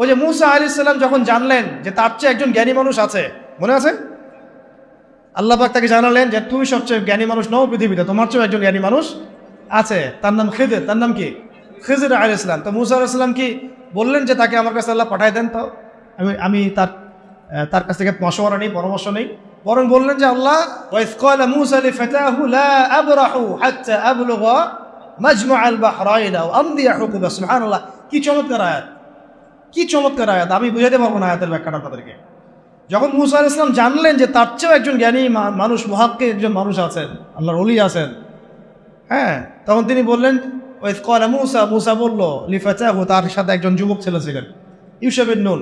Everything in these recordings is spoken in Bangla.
ওই যে মুসা আলি সাল্লাম যখন জানলেন যে তার চেয়ে একজন জ্ঞানী মানুষ আছে, মনে আছে? আল্লাহ পাক তাকে জানালেন যে তুমি সবচেয়ে জ্ঞানী মানুষ নও পৃথিবীতে, তোমার চেয়েও একজন জ্ঞানী মানুষ আছে। তার নাম খেদের, তার নাম কি? খেজির আলি ইসলাম তো মুসা আলি সাল্লাম কি বললেন যে তাকে আমার কাছে আল্লাহ পাঠায় দেন তো? আমি আমি তার তার কাছ থেকে মশওয়ারা নেই, পরামর্শ নেই। বরং বললেন যে আল্লাহ কি চমৎকার আয়াত। কি চমৎকার আয়াত? আমি বুঝাতে পারব না আয়াতের ব্যাখ্যাটা আপনাদেরকে। যখন মুসা আলাইহিস সালাম জানলেন যে তার চেয়েও একজন জ্ঞানী মানুষ মহাক্কে একজন মানুষ আছেন, আল্লাহর অলি আছেন হ্যাঁ তখন তিনি বললেন ওই কলা মুসা মুসা বলল লিফাচাহু তার সাথে একজন যুবক ছেলে ছিলেন ইউসেফের নুন।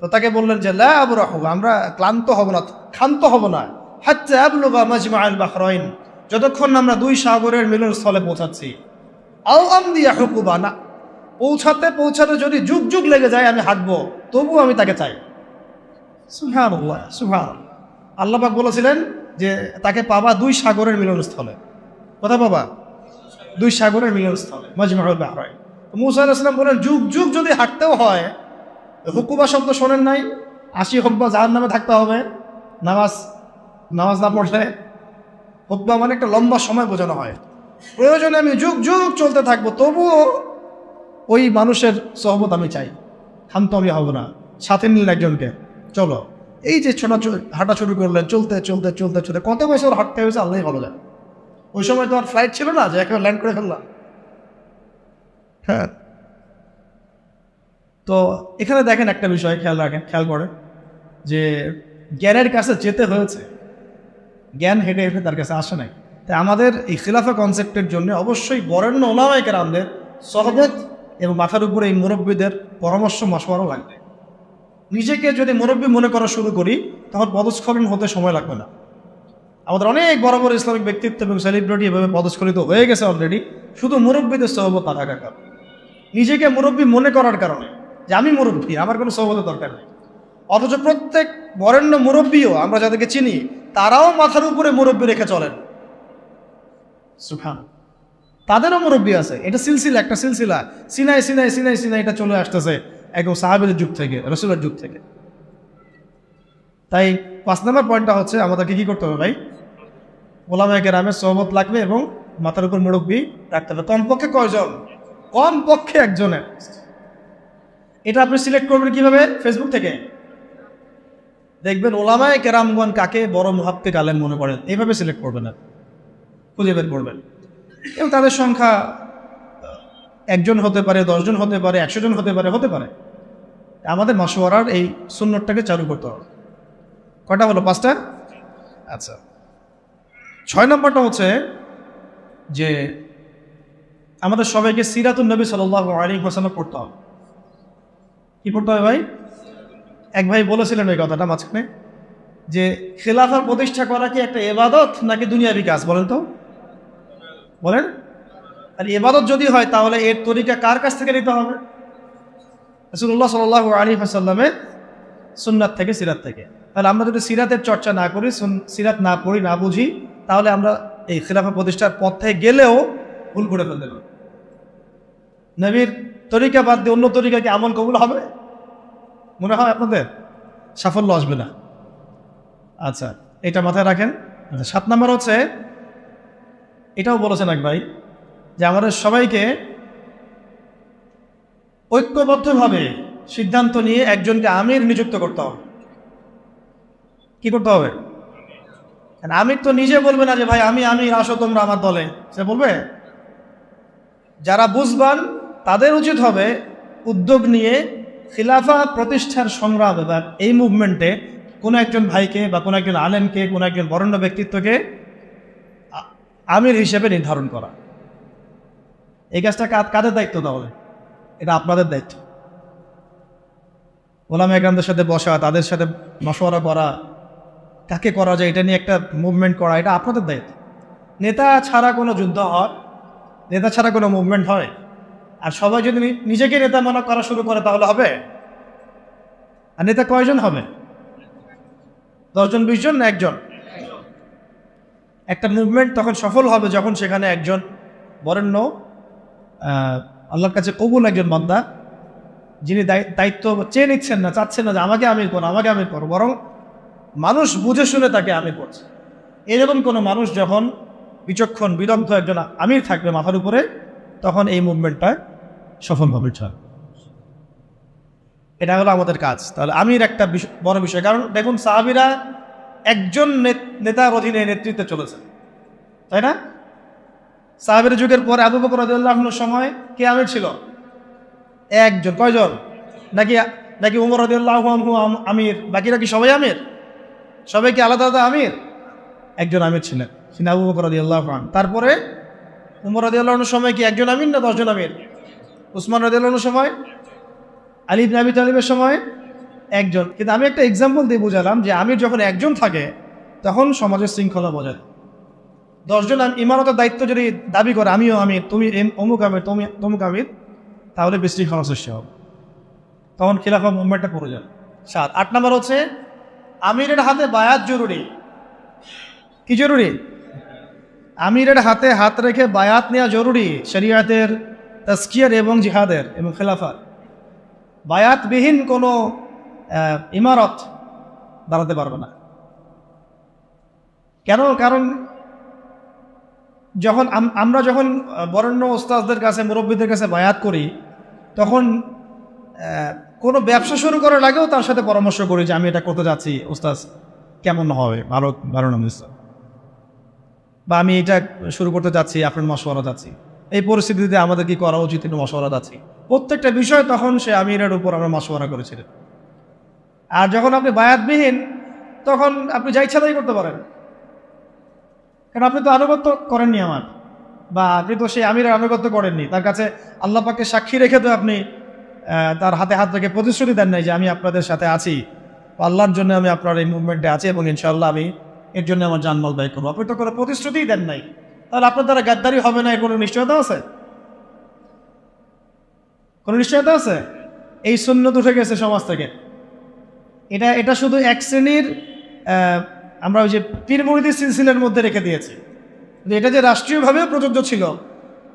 তো তাকে বললেন যে, লা আবরাহু আমরা ক্লান্ত হব না, ক্ষান্ত হব না, হাত্তা আবলুগা মাজমা আল বাহরাইন, যতক্ষণ আমরা দুই সাগরের মিলনস্থলে পৌঁছাচ্ছি। আও আমদিয়া হুকুবা না পৌঁছাতে পৌঁছাতে যদি যুগ যুগ লেগে যায়, আমি হাঁটবো। তবু আমি তাকে চাই। সুহান সুহান আল্লাপাক বলেছিলেন যে, তাকে পাবা দুই সাগরের মিলনস্থলে। কোথায় পাবা? দুই সাগরের মিলনস্থলে মজমাহুল বাহরাই মুসা আলাইসলাম বলেন, যুগ যুগ যদি হাঁটতেও হয় হুকুবা শব্দ শোনেন নাই, আশি হকবা যার নামে থাকতে হবে। নামাজ নামাজ না পড়লে হুকবা মানে একটা লম্বা সময় বোঝানো হয়। প্রয়োজনে আমি যুগ যুগ চলতে থাকব, তবুও ওই মানুষের সহমত আমি চাই। ক্ষান্ত আমি হব না। সাথে নিলেন একজনকে। চলো। এই যে ছোটা হাঁটা শুরু করলেন, চলতে চলতে চলতে চলতে, কত বছর হাঁটতে হয়েছে আল্লাহ ভালো যায় ওই সময় তো আর ফ্লাইট ছিল না যে একেবারে ল্যান্ড করে ফেললাম? হ্যাঁ। তো এখানে দেখেন একটা বিষয়, খেয়াল রাখেন, খেয়াল করেন, যে জ্ঞানের কাছে যেতে হয়েছে। জ্ঞান হেঁটে হেঁটে তার কাছে আসে নাই। তাই আমাদের এই খিলাফা কনসেপ্টের জন্য অবশ্যই বরেণ্য ওলামাইকের আমাদের সহবত এবং মাথার উপরে এই মুরব্বীদের পরামর্শ মশওয়ারও লাগবে। নিজেকে যদি মুরব্বী মনে করা শুরু করি, তখন পদস্খলন হতে সময় লাগবে না। আমাদের অনেক বড় বড় ইসলামিক ব্যক্তিত্ব এবং সেলিব্রিটি এভাবে পদস্খলিত হয়ে গেছে অলরেডি শুধু মুরব্বীদের সহবত না থাকার কারণে নিজেকে মুরব্বী মনে করার কারণে, যে আমি মুরব্বী, আমার কোনো সহবতের দরকার নেই। অথচ প্রত্যেক বরেণ্য মুরব্বীও, আমরা যাদেরকে চিনি, তারাও মাথার উপরে মুরব্বী রেখে চলেন। সুফান তাদেরও মুরব্বী আছে। এটা সিলসিলা, একটা সিলসিলা। সিনাই সিনাই সিনাই সিনাই এটা চলে আসতেছে একদম সাহাবেদের যুগ থেকে, রসুলের যুগ থেকে। তাই পাঁচ নম্বর পয়েন্টটা হচ্ছে আমাদেরকে কি করতে হবে ভাই? ওলামায় গ্রামের সহমত লাগবে এবং মাথার উপর মুরব্বী রাখতে হবে। কমপক্ষে কয়জন? কমপক্ষে একজনের। এটা আপনি সিলেক্ট করবেন কীভাবে? ফেসবুক থেকে। দেখবেন ওলামায় কেরামগণ কাকে বড় মুহাত্তে আলেম মনে করেন এইভাবে সিলেক্ট করবেন খুঁজে বের করবেন। এবং তাদের সংখ্যা একজন হতে পারে, দশজন হতে পারে একশো জন হতে পারে হতে পারে। আমাদের মশওয়ারার এই সুন্নতটাকে চালু করতে হবে। কয়টা হলো পাঁচটা? আচ্ছা। ছয় নম্বরটা হচ্ছে যে আমাদের সবাইকে সিরাতুল নবী সাল্লাহ আলী হোসানা পড়তে হবে। কি পড়তে হবে ভাই? এক ভাই বলেছিলেন ওই কথাটা মাঝখানে, যে খেলাফার প্রতিষ্ঠা করা কি একটা এবাদত নাকি দুনিয়াবি কাজ বলেন তো? বলেন? আর এবাদত যদি হয়, তাহলে এর তরিকা কার কাছ থেকে নিতে হবে? রসুল্লাহ সাল আলী হাসাল্লামের সুন্নাত থেকে, সিরাত থেকে। তাহলে আমরা যদি সিরাতের চর্চা না করি সিরাত না পড়ি, না বুঝি, তাহলে আমরা এই খিলাফা প্রতিষ্ঠার পথে গেলেও ভুল করে ফেলতে পারি নবীর তরিকা বাদ দিয়ে অন্য তরিকা কি আমল কবুল হবে? মনে হয় আপনাদের? সাফল্য আসবে না। আচ্ছা এটা মাথায় রাখেন। আচ্ছা সাত নম্বর হচ্ছে এটাও বলেছেন এক ভাই যে আমাদের সবাইকে ঐক্যবদ্ধভাবে সিদ্ধান্ত নিয়ে একজনকে আমির নিযুক্ত করতে হবে। কি করতে হবে? আমির তো নিজে বলবে না যে, ভাই, আমি আমির, আসো তোমরা আমার দলে। সে বলবে, যারা বুঝবান, তাদের উচিত হবে উদ্যোগ নিয়ে খিলাফা প্রতিষ্ঠার সংগ্রাম। এবার এই মুভমেন্টে কোনো একজন ভাইকে বা কোনো একজন আলেমকে, কোনো একজন বরেণ্য ব্যক্তিত্বকে আমির হিসেবে নির্ধারণ করা। এই কাজটা কাদের দায়িত্ব তাহলে? এটা আপনাদের দায়িত্ব। ওলাম একরামদের সাথে বসা, তাদের সাথে মশওয়ারা করা, কাকে করা যায় এটা নিয়ে একটা মুভমেন্ট করা, এটা আপনাদের দায়িত্ব। নেতা ছাড়া কোনো যুদ্ধ হয়, নেতা ছাড়া কোনো মুভমেন্ট হয়। আর সবাই যদি নিজেকে নেতা মনে করা শুরু করে তাহলে হবে? আর নেতা কয়জন হবে? দশজন, বিশজন না একজন? একটা মুভমেন্ট তখন সফল হবে যখন সেখানে একজন বরেণ্য আল্লাহর কাছে কবুল একজন বান্দা, যিনি দায়ি- দায়িত্ব চেয়ে নিচ্ছেন না, চাচ্ছেন না যে আমাকে আমির করো আমাকে আমির করো বরং মানুষ বুঝে শুনে তাকে আমির করছে। এরকম কোনো মানুষ যখন বিচক্ষণ, বিদগ্ধ একজন আমির থাকবে মাথার উপরে, তখন এই মুভমেন্টটা সফল হবে এটা হলো আমাদের কাজ। তাহলে আমির একটা বড় বিষয়। কারণ দেখুন, সাহাবিরা একজন নেতার অধীনে নেতৃত্বে চলেছেন তাই না? সাহাবের যুগের পরে আবু বকর রাদিয়াল্লাহুর সময় কে আমির ছিল? একজন। কয়জন? নাকি নাকি উমর আম- আমির? বাকিরা কি সবাই আমির? সবাই কি আলাদা আলাদা আমির? একজন আমির ছিলেন তিনি আবু বকর রাদিয়াল্লাহু আনহু। তারপরে উমর রাদিয়াল্লাহুর সময় কি একজন আমির না দশজন আমির? উসমান রাদিয়াল্লাহুর সময়? আলী ইবনে আবি তালিবের সময়? একজন। কিন্তু আমি একটা এক্সাম্পল দিয়ে বুঝালাম যে আমির যখন একজন থাকে, তখন সমাজের শৃঙ্খলা বজায় দশজন আম- ইমারতের দায়িত্ব যদি দাবি করে, আমিও আমির, তুমি অমুক আমির, তুমি তমুক আমির, তাহলে বিশৃঙ্খলা সৃষ্টি হবে। তখন খিলাফা মুভমেন্টটা পড়ে যাবে সাত। আট নম্বর হচ্ছে, আমিরের হাতে বায়াত জরুরি। কি জরুরি? আমিরের হাতে হাত রেখে বায়াত নেওয়া জরুরি, শরিয়াতের তস্কিয়ার এবং জিহাদের এবং খেলাফার। বায়াতবিহীন কোনো ইমারত দাঁড়াতে পারবে না। কেন? কারণ যখন আম- আমরা যখন বরেণ্য ওস্তাজদের কাছে, মুরব্বীদের কাছে বায়াত করি, তখন কোনো ব্যবসা শুরু করার আগেও তার সাথে পরামর্শ করি যে আমি এটা করতে যাচ্ছি ওস্তাজ কেমন হবে? ভালো ভালো নাম বা আমি এটা শুরু করতে যাচ্ছি, আপনার মশওয়ারা যাচ্ছি। এই পরিস্থিতিতে আমাদের কি করা উচিত? মশওয়ারা যাচ্ছি। প্রত্যেকটা বিষয় তখন সে আমিরের উপর আমরা মশওয়ারা করেছিলেন। আর যখন আপনি বায়াতবিহীন, তখন আপনি যা ইচ্ছা তাই করতে পারেন। কারণ আপনি তো আনুগত্য করেননি আমার, বা আপনি তো সেই আমিরের আনুগত্য করেননি। তার কাছে আল্লাহ পাককে সাক্ষী রেখে তো আপনি তার হাতে হাত রেখে প্রতিশ্রুতি দেন নাই যে আমি আপনাদের সাথে আছি। আল্লাহর জন্য আমি আপনার এই মুভমেন্টে আছি এবং ইনশাআল্লাহ আমি এর জন্য আমার জানমাল ব্যয় করব। আপনি তো কোনো প্রতিশ্রুতিই দেন নাই। তাহলে আপনার দ্বারা গাদ্দারি হবে না, এর কোনো নিশ্চয়তা আছে? কোনো নিশ্চয়তা আছে? এই সুন্নত উঠে গেছে সমাজ থেকে। এটা এটা শুধু এক শ্রেণির আমরা ওই যে পীর মুরিদি সিলসিলের মধ্যে রেখে দিয়েছি। এটা যে রাষ্ট্রীয়ভাবেও প্রযোজ্য ছিল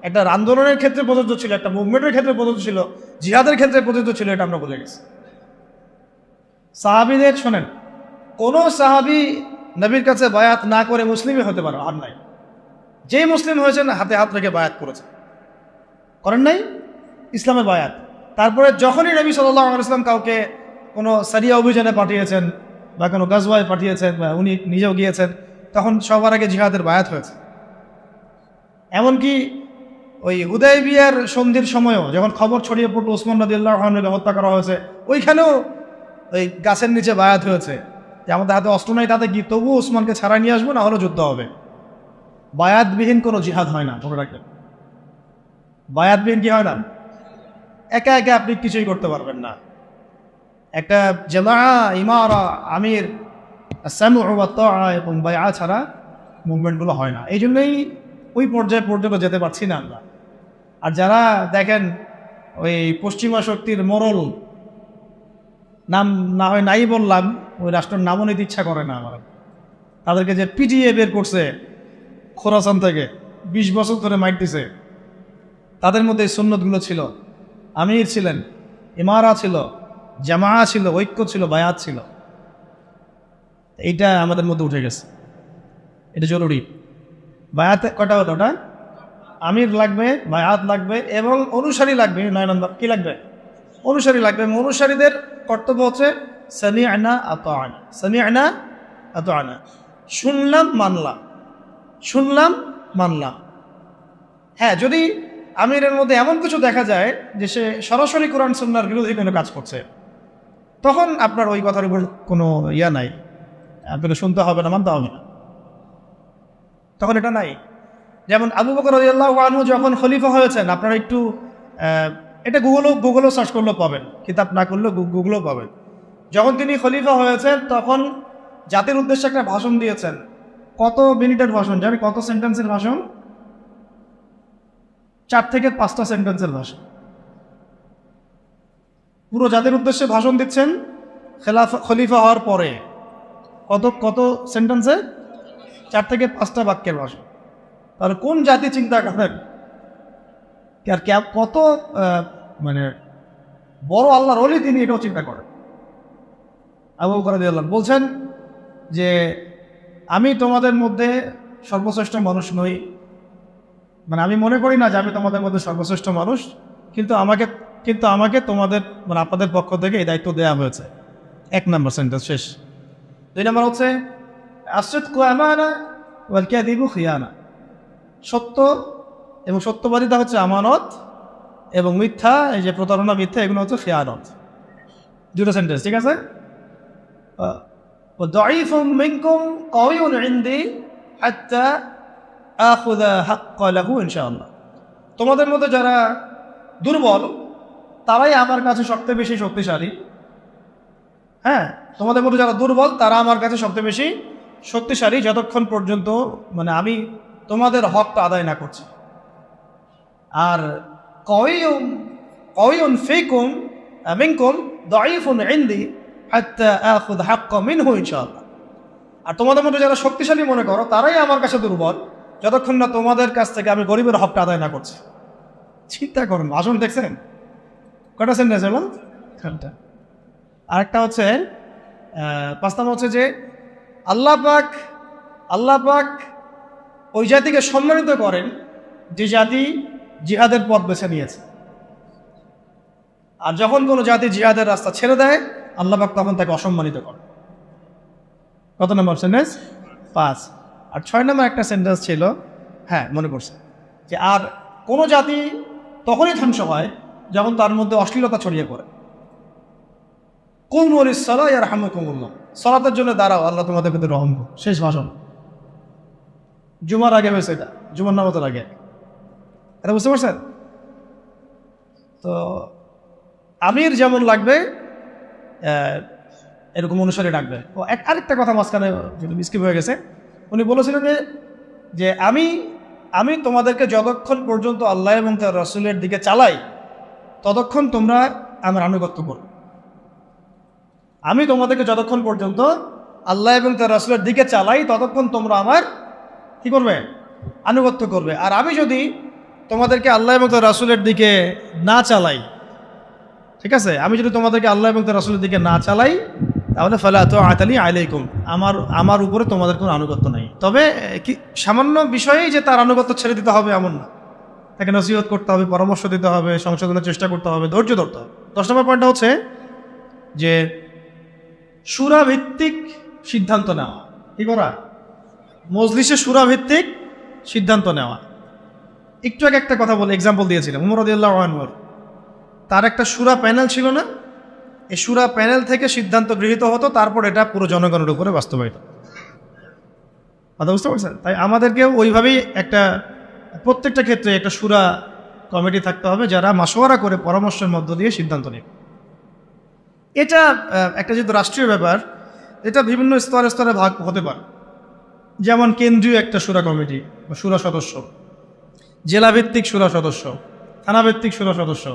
একটা আন্দোলনের ক্ষেত্রে প্রযোজ্য ছিল, একটা মুভমেন্টের ক্ষেত্রে প্রযোজ্য ছিল, জিহাদের ক্ষেত্রে প্রযোজ্য ছিল, এটা আমরা বলে গেছি। সাহাবিদের, শোনেন, কোনো সাহাবি নবীর কাছে বায়াত না করে মুসলিমই হতে পারে, আর নাই। যেই মুসলিম হয়েছেন, হাতে হাত রেখে বায়াত করেছে করেন নাই? ইসলামের বায়াত। তারপরে যখনই নবী সাল্লাহ ইসলাম কাউকে কোনো সারিয়া অভিযানে পাঠিয়েছেন বা কোনো গাজওয়ায় পাঠিয়েছেন বা উনি নিজেও গিয়েছেন, তখন সবার আগে জিহাদের বায়াত হয়েছে। এমনকি ওই হুদয় বিয়ার সন্ধির সময়ও যখন খবর ছড়িয়ে পড়ল, ওসমান নদীল্লাহ রহমানকে হত্যা করা হয়েছে, ওইখানেও ওই গাছের নিচে বায়াত হয়েছে যে আমাদের হাতে অস্ত্র নাই তাতে কি? তবুও ওসমানকে ছাড়াই নিয়ে আসব না হলে যুদ্ধ হবে। বায়াতবিহীন কোনো জিহাদ হয় না মনে রাখবেন বায়াতবিহীন কি হয় না? একা একা আপনি কিছুই করতে পারবেন না। একটা জেলা ইমারা, আমির এবং বায়া ছাড়া মুভমেন্টগুলো হয় না। এই জন্যই ওই পর্যায়ে পর্যন্ত যেতে পারছি না আমরা। আর যারা দেখেন ওই পশ্চিমা শক্তির মরল, নাম না হয় নাই বললাম, ওই রাষ্ট্রের নামও নিতে ইচ্ছা করে না আমার। তাদেরকে যে পিটিএ বের করছে খোরাসান থেকে, বিশ বছর ধরে মাইট তাদের মধ্যে সুন্নতগুলো ছিল। আমির ছিলেন, ইমারা ছিল জামা ছিল, ঐক্য ছিল, বায়াত ছিল। এইটা আমাদের মধ্যে উঠে গেছে। এটা জরুরি। বায়াত কটা হতো ওটা? আমির লাগবে, বায়াত লাগবে এবং অনুসারী লাগবে, নয় নম্বর। কি লাগবে? অনুসারী লাগবে। অনুসারীদের কর্তব্য হচ্ছে সামি আনা আত আনা সামি আনা আত আনা শুনলাম, মানলাম। শুনলাম, মানলাম। হ্যাঁ যদি আমিরের মধ্যে এমন কিছু দেখা যায় যে সে সরাসরি কোরআন, সুন্নার বিরোধী কোনো কাজ করছে তখন আপনার ওই কথার উপর কোনো ইয়া নাই। আপনাকে শুনতে হবে না, মানতে হবে না। তখন এটা নাই। যেমন আবু বকর রাদিয়াল্লাহু আনহু যখন খলিফা হয়েছেন, আপনারা একটু এটা গুগলও গুগলও সার্চ করলেও পাবেন। কিতাব না করলেও গুগলও পাবেন। যখন তিনি খলিফা হয়েছেন, তখন জাতির উদ্দেশ্যে একটা ভাষণ দিয়েছেন। কত মিনিটের ভাষণ জানি কত সেন্টেন্সের ভাষণ? চার থেকে পাঁচটা সেন্টেন্সের ভাষণ। পুরো জাতির উদ্দেশ্যে ভাষণ দিচ্ছেন, খেলাফা, খলিফা হওয়ার পরে। কত কত সেন্টেন্সে চার থেকে পাঁচটা বাক্যের ভাষণ। তাহলে কোন জাতি চিন্তা করেন? আর কত মানে বড় আল্লাহর অলি তিনি এটাও চিন্তা করেন। আবু বকর রাদিয়াল্লাহু আনহু বলছেন যে, আমি তোমাদের মধ্যে সর্বশ্রেষ্ঠ মানুষ নই। মানে আমি মনে করি না যে আমি তোমাদের মধ্যে সর্বশ্রেষ্ঠ মানুষ, কিন্তু আমাকে কিন্তু আমাকে তোমাদের মানে আপনাদের পক্ষ থেকে এই দায়িত্ব দেওয়া হয়েছে এক নম্বর সেন্টেন্স শেষ দুই নম্বর হচ্ছে আসিদ আমানা ওয়াল কাযিবু খিয়ানা সত্য এবং সত্যবাদিতা হচ্ছে আমানত এবং মিথ্যা এই যে প্রতারণা মিথ্যা এগুলো হচ্ছে খেয়ানত দুটো সেন্টেন্স ঠিক আছে ضعيف منكم قوي عندي حتى آخذ حق له إن شاء الله তোমাদের মধ্যে যারা দুর্বল তারাই আমার কাছে সবচেয়ে বেশি শক্তিশালী। হ্যাঁ তোমাদের মধ্যে যারা দুর্বল, তারা আমার কাছে সবচেয়ে বেশি শক্তিশালী যতক্ষণ পর্যন্ত মানে আমি তোমাদের হকটা আদায় না করছি। আর কয়ুম কয়ুন ফিকুম, মিনকুম দাইফুন ইনদি আর তোমাদের মধ্যে যারা শক্তিশালী মনে করো, তারাই আমার কাছে দুর্বল, যতক্ষণ না তোমাদের কাছ থেকে আমি গরিবের হকটা আদায় না করছি। চিন্তা করুন আসুন দেখছেন? কটা সেন্টেন্স এলো খানটা আরেকটা হচ্ছে পাঁচ হচ্ছে যে, আল্লাহ পাক আল্লাহ পাক ওই জাতিকে সম্মানিত করেন যে জাতি জিহাদের পথ বেছে নিয়েছে। আর যখন কোনো জাতি জিহাদের রাস্তা ছেড়ে দেয়, আল্লাহ পাক তখন তাকে অসম্মানিত করে কত নম্বর সেন্টেন্স পাঁচ। আর ছয় নম্বর একটা সেন্টেন্স ছিল হ্যাঁ মনে পড়ছে, যে আর কোনো জাতি তখনই ধ্বংস হয় যখন তার মধ্যে অশ্লীলতা ছড়িয়ে পড়ে। কুমুর ইসলা ইয়ার হামকুমুল্লাহ সলাতের জন্য দাঁড়াও, আল্লাহ তোমাদের প্রতি রহম শেষ ভাষণ। জুমার আগে হয়েছে এটা। জুমার নামতের আগে। এটা বুঝতে পারছেন? তো আমির যেমন লাগবে এরকম অনুসারে ডাকবে। ও, এক, আরেকটা কথা মাঝখানে যেটা মিসকিপ হয়ে গেছে, উনি বলেছিলেন যে যে আমি আমি তোমাদেরকে যতক্ষণ পর্যন্ত আল্লাহ এবং তার রসুলের দিকে চালাই ততক্ষণ তোমরা আমার আনুগত্য করো। আমি তোমাদেরকে যতক্ষণ পর্যন্ত আল্লাহ এবং তার রসুলের দিকে চালাই, ততক্ষণ তোমরা আমার কি করবে? আনুগত্য করবে। আর আমি যদি তোমাদেরকে আল্লাহ এবং তার রাসুলের দিকে না চালাই, ঠিক আছে? আমি যদি তোমাদেরকে আল্লাহ এবং তার রাসুলের দিকে না চালাই, তাহলে ফলে এত আতালি আলাইকুম। আমার আমার উপরে তোমাদের কোনো আনুগত্য নাই। তবে কি, সামান্য বিষয়েই যে তার আনুগত্য ছেড়ে দিতে হবে এমন না। তাকে নসিহত করতে হবে, পরামর্শ দিতে হবে, সংশোধনের চেষ্টা করতে হবে, ধৈর্য ধরতে হবে। দশ নম্বর পয়েন্টটা হচ্ছে যে সুরা ভিত্তিক সিদ্ধান্ত নেওয়া। কি করা? মজলিসে সুরা ভিত্তিক সিদ্ধান্ত নেওয়া। একটু আগে একটা কথা বলে এক্সাম্পল দিয়েছিলাম, উমর রদিয়াল্লাহ আনওয়ার তার একটা সুরা প্যানেল ছিল না? এই সুরা প্যানেল থেকে সিদ্ধান্ত গৃহীত হতো, তারপর এটা পুরো জনগণের উপরে বাস্তবায়িত। কথা বুঝতে পারছেন? তাই আমাদেরকেও ওইভাবেই একটা প্রত্যেকটা ক্ষেত্রে একটা সুরা কমিটি থাকতে হবে যারা মাসোয়ারা করে পরামর্শের মধ্য দিয়ে সিদ্ধান্ত নেবে এটা একটা যেহেতু রাষ্ট্রীয় ব্যাপার, এটা বিভিন্ন স্তরে স্তরে ভাগ হতে পারে। যেমন কেন্দ্রীয় একটা সুরা কমিটি বা সুরা সদস্য, জেলাভিত্তিক সুরা সদস্য, থানাভিত্তিক সুরা সদস্য,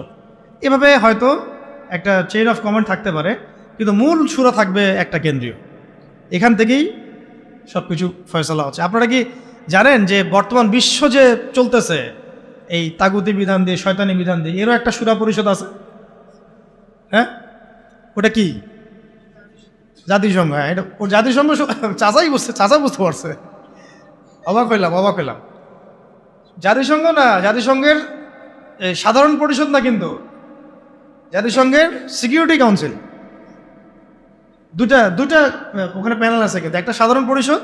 এভাবে হয়তো একটা চেইন অফ কমান্ড থাকতে পারে, কিন্তু মূল সুরা থাকবে একটা কেন্দ্রীয়। এখান থেকেই সব কিছু ফয়সলা হচ্ছে। আপনারা কি জানেন যে বর্তমান বিশ্ব যে চলতেছে, এই তাগুতি বিধান দিয়ে, শয়তানি বিধান দিয়ে, এরও একটা সুরা পরিষদ আছে। হ্যাঁ? ওটা কি? জাতিসংঘ হ্যাঁ এটা ও জাতিসংঘ চাচাই বুঝতে চাচা বুঝতে পারছে। অবাক হইলাম অবাক হইলাম। জাতিসংঘ না, জাতিসংঘের সাধারণ পরিষদ না কিন্তু। জাতিসংঘের সিকিউরিটি কাউন্সিল। দুটা দুটা ওখানে প্যানেল আছে কিন্তু, একটা সাধারণ পরিষদ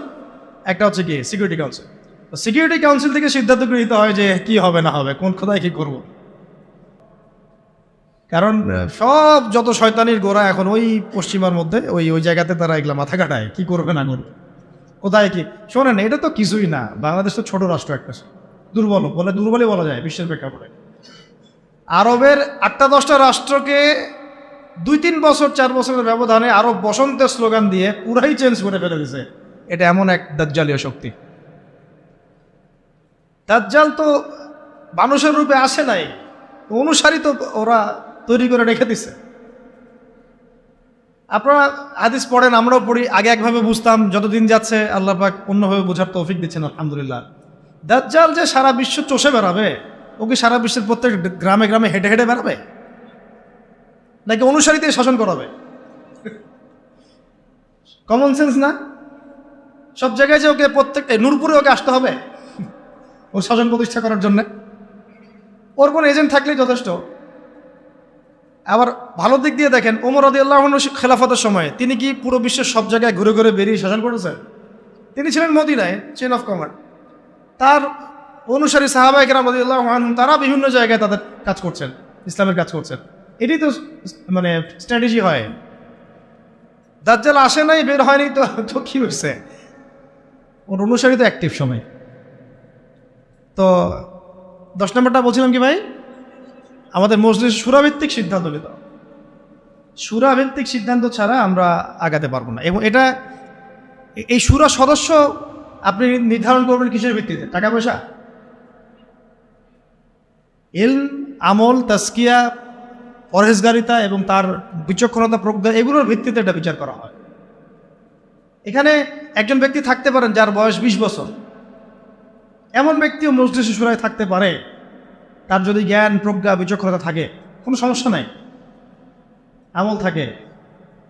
একটা হচ্ছে কি? সিকিউরিটি কাউন্সিল তো সিকিউরিটি কাউন্সিল থেকে সিদ্ধান্ত গৃহীত হয় যে কি হবে না হবে কোন খোদায় কি করব। কারণ সব যত শয়তানির গোড়া এখন ওই পশ্চিমার মধ্যে ওই ওই জায়গাতে তারা এগুলা মাথা কাটায় কি করবে না করবে। কোথায় কি? শোনেন এটা তো কিছুই না। বাংলাদেশ তো ছোট রাষ্ট্র একটা। দুর্বল বলে দুর্বলই বলা যায় বিশ্বের প্রেক্ষাপটে। আরবের আটটা দশটা রাষ্ট্রকে দুই তিন বছর চার বছরের ব্যবধানে আরব বসন্তের স্লোগান দিয়ে পুরাই চেঞ্জ করে ফেলে দিছে এটা এমন এক দাজ্জালীয় শক্তি। দাজ্জাল তো মানুষের রূপে আসে নাই অনুসারী তো ওরা তৈরি করে রেখে দিছে। আপনারা হাদিস পড়েন, আমরাও পড়ি, আগে একভাবে বুঝতাম, যতদিন যাচ্ছে আল্লাহ পাক অন্যভাবে বোঝার তৌফিক দিচ্ছেন, আলহামদুলিল্লাহ। দাজ্জাল যে সারা বিশ্ব চষে বেড়াবে, ও কি সারা বিশ্বের প্রত্যেক গ্রামে গ্রামে হেঁটে হেঁটে বেড়াবে? নাকি অনুসারীতে শাসন করাবে? কমন সেন্স না? সব জায়গায় যে ওকে প্রত্যেক নূরপুরে ওকে আসতে হবে। ও শাসন প্রতিষ্ঠা করার জন্য। ওর কোনো এজেন্ট থাকলেই যথেষ্ট। আবার ভালো দিক দিয়ে দেখেন, ওমর আদি আল্লাহ খেলাফতের সময় তিনি কি পুরো বিশ্বের সব জায়গায় ঘুরে ঘুরে বেরিয়ে শাসন করেছেন? তিনি ছিলেন মদিনায় চেন অফ কমান্ড তার অনুসারী সাহাবাহিক রামদুল্লাহ তারা বিভিন্ন জায়গায় তাদের কাজ করছেন, ইসলামের কাজ করছেন। এটি তো মানে স্ট্র্যাটেজি হয়। দাজ্জাল আসে নাই, বের হয়নি তো কি হয়েছে? ওর অনুসারী তো অ্যাক্টিভ সময়। তো দশ নম্বরটা বলছিলাম কি ভাই? আমাদের মসজিদ সুরাভিত্তিক সিদ্ধান্ত নিতে। সুরাভিত্তিক সিদ্ধান্ত ছাড়া আমরা আগাতে পারব না। এবং এটা এই সুরা সদস্য আপনি নির্ধারণ করবেন কিসের ভিত্তিতে? টাকা পয়সা? এল আমল তাস্কিয়া পরহেজগারিতা এবং তার বিচক্ষণতা প্রজ্ঞা এগুলোর ভিত্তিতে এটা বিচার করা হয়। এখানে একজন ব্যক্তি থাকতে পারেন যার বয়স বিশ বছর। এমন ব্যক্তিও মসজিদ শিশুরায় থাকতে পারে। তার যদি জ্ঞান, প্রজ্ঞা, বিচক্ষণতা থাকে, কোনো সমস্যা নাই। আমল থাকে।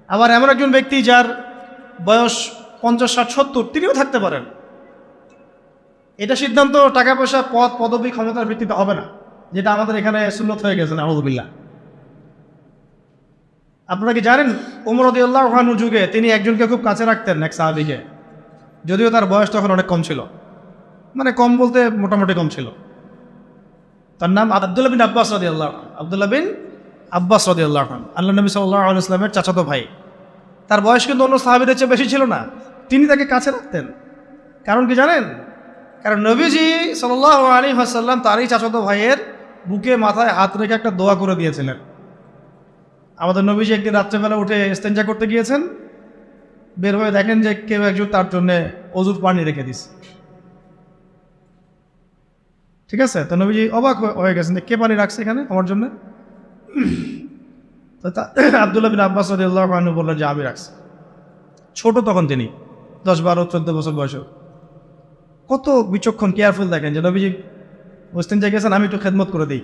আবার এমন একজন ব্যক্তি যার বয়স পঞ্চাশ, ষাট, সত্তর, তিনিও থাকতে পারেন। এটা সিদ্ধান্ত টাকা পয়সা, পদ, পদবি, ক্ষমতার ভিত্তিতে হবে না। যেটা আমাদের এখানে সুন্নত হয়ে গেছে আহমদুল্লাহ আপনারা কি জানেন, উমর উদ্দিল্লাহ ওহানুর যুগে তিনি একজনকে খুব কাছে রাখতেন এক সাহাবিকে। যদিও তার বয়স তখন অনেক কম ছিল। মানে কম বলতে মোটামুটি কম ছিল। তার নাম আবদুল্লাহ বিন আব্বাস রদি আল্লাহ আবদুল্লাহ বিন আব্বাস রদি আল্লাহ খান আল্লাহ নবী সাল্লাহ ইসলামের চাচাতো ভাই। তার বয়স কিন্তু অন্য সাহাবিদের চেয়ে বেশি ছিল না। তিনি তাকে কাছে রাখতেন। কারণ কি জানেন? কারণ নবীজি সাল্লাহ আলী হাসাল্লাম তারই চাচাতো ভাইয়ের বুকে, মাথায় হাত রেখে একটা দোয়া করে দিয়েছিলেন। আমাদের নবীজি একদিন রাত্রেবেলা উঠে স্তেঞ্জা করতে গিয়েছেন, বের হয়ে দেখেন যে কেউ একজন তার জন্যে অজুর পানি রেখে দিস ঠিক আছে? তো নবীজি অবাক হয়ে- গেছেন কে পানি রাখছে এখানে আমার জন্য? তো আবদুল্লাহ বিন আব্বাস বললেন যে, আমি রাখছি। ছোট তখন তিনি, দশ বারো, চোদ্দ বছর বয়স। কত বিচক্ষণ কেয়ারফুল দেখেন যে নবীজি ওয়েস্টার্ন জায়গায় গেছেন, আমি একটু খেদমত করে দিই,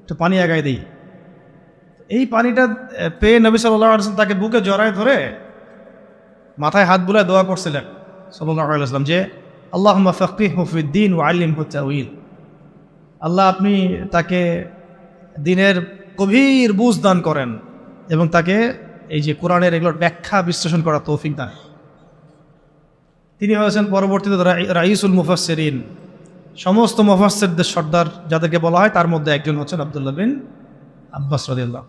একটু পানি আগায় দিই। এই পানিটা পেয়ে নবী সাল্লাহ আলসালাম তাকে বুকে জড়ায় ধরে মাথায় হাত বুলায় দোয়া করছিলেন সাল্লাহ আলাইসলাম যে আল্লাহ ফকিহ হুফিদ্দিন ও আলিম হুচ্চাউল আল্লাহ আপনি তাকে দিনের গভীর বুঝ দান করেন এবং তাকে এই যে কোরআনের এগুলোর ব্যাখ্যা বিশ্লেষণ করা তৌফিক দান। তিনি হয়েছেন পরবর্তীতে রাই- রাইসুল মুফাসসিরিন। সমস্ত মুফাসসিরদের সর্দার যাদেরকে বলা হয়, তার মধ্যে একজন হচ্ছেন আবদুল্লাহ বিন আব্বাস রদিল্লাহ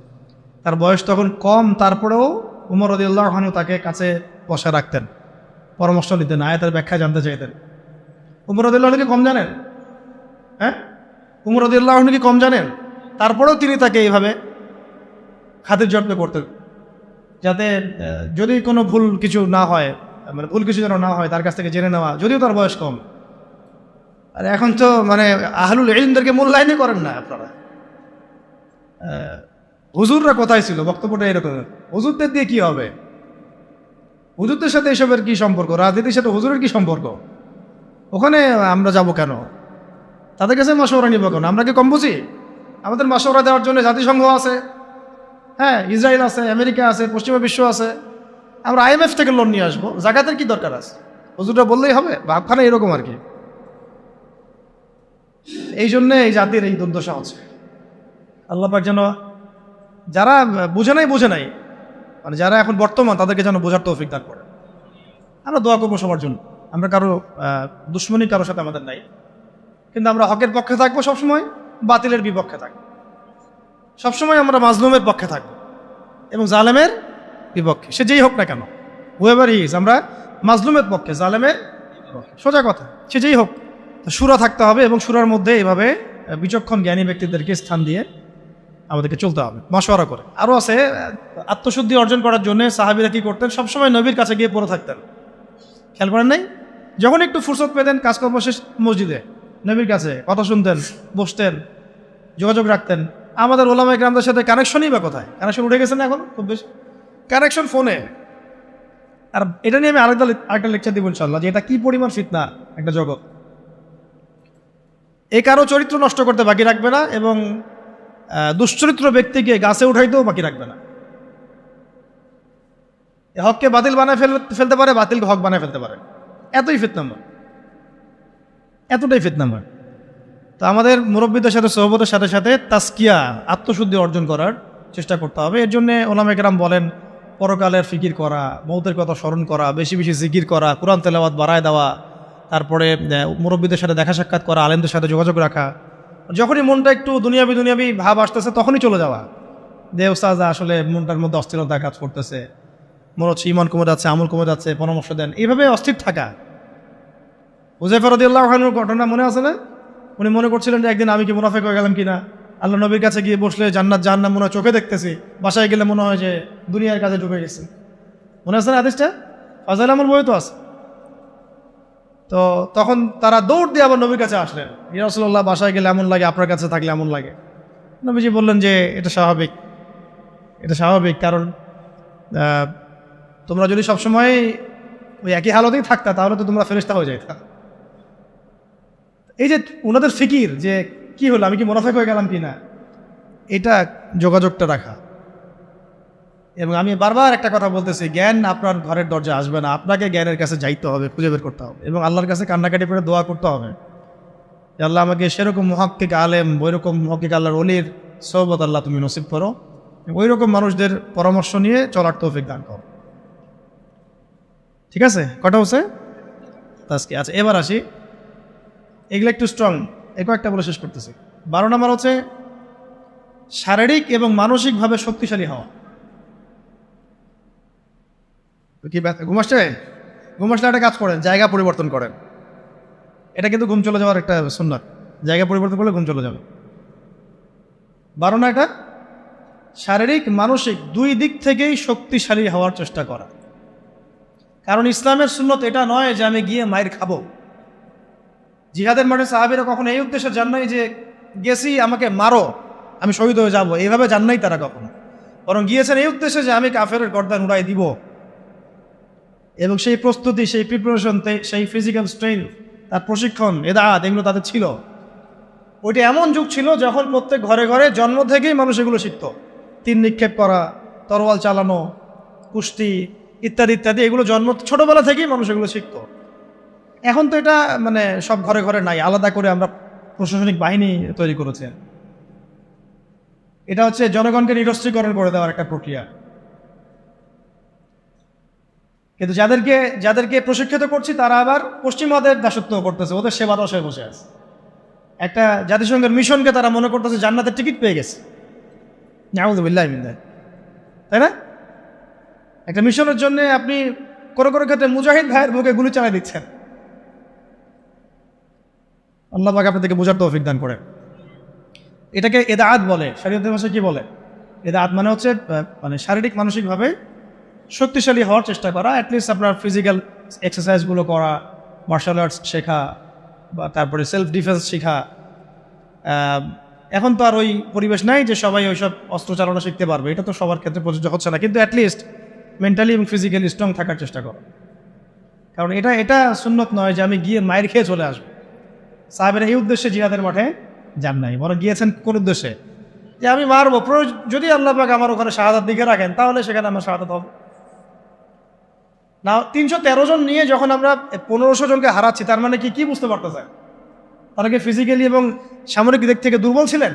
তার বয়স তখন কম তারপরেও উমর রদিল্লাহ হানু তাকে কাছে বসে রাখতেন পরামর্শ নিতেন আয়াতের ব্যাখ্যা জানতে চাইতেন। উমর রদিল্লাহ কি কম জানেন? হ্যাঁ? উমর কি কম জানেন? তারপরেও তিনি তাকে এইভাবে খাতির যত্ন করতেন যাতে যদি কোনো ভুল কিছু না হয় মানে ভুল কিছু যেন না হয় তার কাছ থেকে জেনে নেওয়া যদিও তার বয়স কম। আর এখন তো মানে আহলুল ইলমদেরকে মূল্যায়নই করেন না আপনারা। আহ, হুজুররা কোথায় ছিল? বক্তব্যটা এরকম। হুজুরদের দিয়ে কি হবে? হুজুরদের সাথে এসবের কি সম্পর্ক? রাজনীতির সাথে হুজুরের কি সম্পর্ক? ওখানে আমরা যাব কেন? তাদের কাছে মাসোরা নিব কেন? আমরা কি কম বুঝি আমাদের মাসোরা দেওয়ার জন্য জাতিসংঘ আছে। হ্যাঁ ইসরায়েল আছে, আমেরিকা আছে, পশ্চিমা বিশ্ব আছে। আমরা আইএমএফ থেকে লোন নিয়ে আসব। জাকাতের কি দরকার আছে? হুজুরটা বললেই হবে, ভাবখানা এরকম আর কি। এই জন্যে এই জাতির এই দুর্দশা হচ্ছে। আল্লাপাক যেন যারা বুঝে নাই বুঝে নাই। মানে যারা এখন বর্তমান তাদেরকে যেন বোঝার তৌফিক দান করে আমরা দোয়া করব সবার জন্য। আমরা কারও দুশ্মনী কারোর সাথে আমাদের নাই। কিন্তু আমরা হকের পক্ষে থাকব সবসময় বাতিলের বিপক্ষে থাকব। সবসময় আমরা মাজলুমের পক্ষে থাকব এবং জালেমের বিপক্ষে। সে যেই হোক না কেন হুয়েভার ইজ আমরা মাজলুমের পক্ষে জালেমের সোজা কথা সে যেই হোক সুরা থাকতে হবে এবং সুরার মধ্যে এইভাবে আহ, বিচক্ষণ জ্ঞানী ব্যক্তিদেরকে স্থান দিয়ে আমাদেরকে চলতে হবে, মশওয়ারা করে। আরও আছে, আত্মশুদ্ধি অর্জন করার জন্য সাহাবিরা কি করতেন? সবসময় নবীর কাছে গিয়ে পড়ে থাকতেন। খেয়াল করেন নাই? যখন একটু ফুরসত পেতেন, কাজকর্ম শেষ, মসজিদে নবীর কাছে কথা শুনতেন, বসতেন, যোগাযোগ রাখতেন। আমাদের ওলামা গ্রামদের সাথে কানেকশনই বা কোথায়? কানেকশন উঠে গেছে না এখন? খুব বেশি। কানেকশন ফোনে আর এটা নিয়ে আমি আরেকটা আরেকটা লেকচার দিব ইনশাল্লাহ যে এটা কি পরিমাণ ফিতনা একটা জগৎ। এ কারও চরিত্র নষ্ট করতে বাকি রাখবে না এবং দুশ্চরিত্র ব্যক্তিকে গাছে উঠাইতেও বাকি রাখবে না। হককে বাতিল বানায় ফেল, ফেলতে পারে, বাতিলকে হক বানায় ফেলতে পারে। এতই ফিতনাময়। এতটাই ফিতনাময়। তো আমাদের মুরব্বীদের সাথে, সহবতের সাথে সাথে তাস্কিয়া, আত্মশুদ্ধি অর্জন করার চেষ্টা করতে হবে। এর জন্য ওলামেকরাম বলেন, পরকালের ফিকির করা, মৌতের কথা স্মরণ করা, বেশি বেশি জিকির করা, কোরআন তেলাওয়াত বাড়ায় দেওয়া, তারপরে মুরব্বীদের সাথে দেখা সাক্ষাৎ করা, আলেমদের সাথে যোগাযোগ রাখা যখনই মনটা একটু দুনিয়াবি দুনিয়াবি ভাব আসতেছে, তখনই চলে যাওয়া। দে ওস্তাজ আসলে মনটার মধ্যে অস্থিরতা কাজ করতেছে। মনে হচ্ছে ইমান কমে যাচ্ছে, আমল কমে যাচ্ছে, পরামর্শ দেন। এইভাবে অস্থির থাকা। হুজাইফারদুল্লাহ ঘটনা মনে আছে না? উনি মনে করছিলেন যে একদিন আমি কি মুনাফেক হয়ে গেলাম কিনা? আল্লাহ নবীর কাছে গিয়ে বসলে জান্নাত, জাহান্নাম মনে হয় চোখে দেখতেছি। বাসায় গেলে মনে হয় যে দুনিয়ার কাজে ঢুকে গেছে। মনে আছে না আদেশটা ফাজাল আমার বই তো আছে। তো তখন তারা দৌড় দিয়ে আবার নবীর কাছে আসলেন। ইয়ারসল্লাহ বাসায় গেলে এমন লাগে, আপনার কাছে থাকলে এমন লাগে। নবীজি বললেন যে, এটা স্বাভাবিক। এটা স্বাভাবিক কারণ তোমরা যদি সবসময় ওই একই হালতেই থাকতা, তাহলে তো তোমরা ফেরিস্তা হয়ে যাইতা। এই যে ওনাদের ফিকির যে, কি হলো, আমি কি মোনাফেক হয়ে গেলাম কি না? এটা যোগাযোগটা রাখা। এবং আমি বারবার একটা কথা বলতেছি, জ্ঞান আপনার ঘরের দরজা আসবে না। আপনাকে জ্ঞানের কাছে যাইতে হবে, খুঁজে বের করতে হবে এবং আল্লাহর কাছে কান্নাকাটি করে দোয়া করতে হবে। আল্লাহ, আমাকে সেরকম মহাক্কিক আলেম, ওইরকম মহাক্কিক আল্লাহর অলির সৌবত আল্লাহ তুমি নসিব করো ওই রকম মানুষদের পরামর্শ নিয়ে চলার তৌফিক দান করো। ঠিক আছে? কটা হচ্ছে? আজকে আচ্ছা এবার আসি। এগুলো একটু স্ট্রং এ কয়েকটা বলে শেষ করতেছি। বারো নম্বর হচ্ছে, শারীরিক এবং মানসিকভাবে শক্তিশালী হওয়া তো কি ঘুম আসছে? ঘুম আসলে একটা কাজ করেন, জায়গা পরিবর্তন করেন। এটা কিন্তু ঘুম চলে যাওয়ার একটা সুন্নাত। জায়গা পরিবর্তন করলে ঘুম চলে যাবে। বারো না এটা? শারীরিক, মানসিক দুই দিক থেকেই শক্তিশালী হওয়ার চেষ্টা করা। কারণ ইসলামের সুন্নত এটা নয় যে আমি গিয়ে মায়ের খাব। জিহাদের মাঠে সাহাবিরা কখনো এই উদ্দেশ্যে যান নাই যে, গেছি, আমাকে মারো, আমি শহীদ হয়ে যাব। এইভাবে যান নাই তারা কখনো। বরং গিয়েছেন এই উদ্দেশ্যে যে, আমি কাফের গর্দান উড়াই দিব। এবং সেই প্রস্তুতি, সেই প্রিপারেশন সেই ফিজিক্যাল স্ট্রেন তার প্রশিক্ষণ এদাত এগুলো তাদের ছিল। ওইটা এমন যুগ ছিল যখন প্রত্যেক ঘরে ঘরে জন্ম থেকেই মানুষ এগুলো শিখত। তিন নিক্ষেপ করা, তরোয়াল চালানো, কুস্তি ইত্যাদি ইত্যাদি, এগুলো জন্ম ছোটবেলা থেকেই মানুষ এগুলো শিখত। এখন তো এটা মানে সব ঘরে ঘরে নাই, আলাদা করে আমরা প্রশাসনিক বাহিনী তৈরি করেছে। এটা হচ্ছে জনগণকে নিরস্ত্রীকরণ করে দেওয়ার একটা প্রক্রিয়া। কিন্তু যাদেরকে যাদেরকে প্রশিক্ষিত করছি, তারা আবার পশ্চিমাদের দাসত্ব করতেছে, ওদের সেবা দশায় বসে আছে। একটা জাতিসংঘের মিশনকে তারা মনে করতেছে, জান্নাতের টিকিট পেয়ে গেছে। নাউজুবিল্লাহ মিন্দায় তাই না? একটা মিশনের জন্য আপনি কোনো কোনো ক্ষেত্রে মুজাহিদ ভাইয়ের বুকে গুলি চালাই দিচ্ছেন। আল্লাহ পাক আপনাদেরকে বোঝার তৌফিক দান করে এটাকে এদাআত বলে, শরীয়তের ভাষায় কি বলে? এদাআত মানে হচ্ছে মানে শারীরিক, মানসিকভাবে শক্তিশালী হওয়ার চেষ্টা করা অ্যাটলিস্ট আপনার ফিজিক্যাল এক্সারসাইজগুলো করা মার্শাল আর্টস শেখা, বা তারপরে সেলফ ডিফেন্স শেখা এখন তো আর ওই পরিবেশ নাই যে সবাই ওইসব অস্ত্র চালানো শিখতে পারবে। এটা তো সবার ক্ষেত্রে প্রযোজ্য হচ্ছে না। কিন্তু অ্যাটলিস্ট মেন্টালি এবং ফিজিক্যালি স্ট্রং থাকার চেষ্টা করো। কারণ এটা এটা সুন্নত নয় যে আমি গিয়ে মায়ের খেয়ে চলে আসব। সাহেবের এই উদ্দেশ্যে জিহাদের মাঠে যান নাই। বরং গিয়েছেন কোন উদ্দেশ্যে? যে আমি মারবো। যদি আল্লাহ পাক আমার ওখানে শাহাদাত দিকে রাখেন, তাহলে সেখানে আমার শাহাদাত হবে। না, তিনশো তেরো জন নিয়ে যখন আমরা পনেরোশো জনকে হারাচ্ছি, তার মানে কি কি বুঝতে পারতেছে তারা কি ফিজিক্যালি এবং সামরিক দিক থেকে দুর্বল ছিলেন?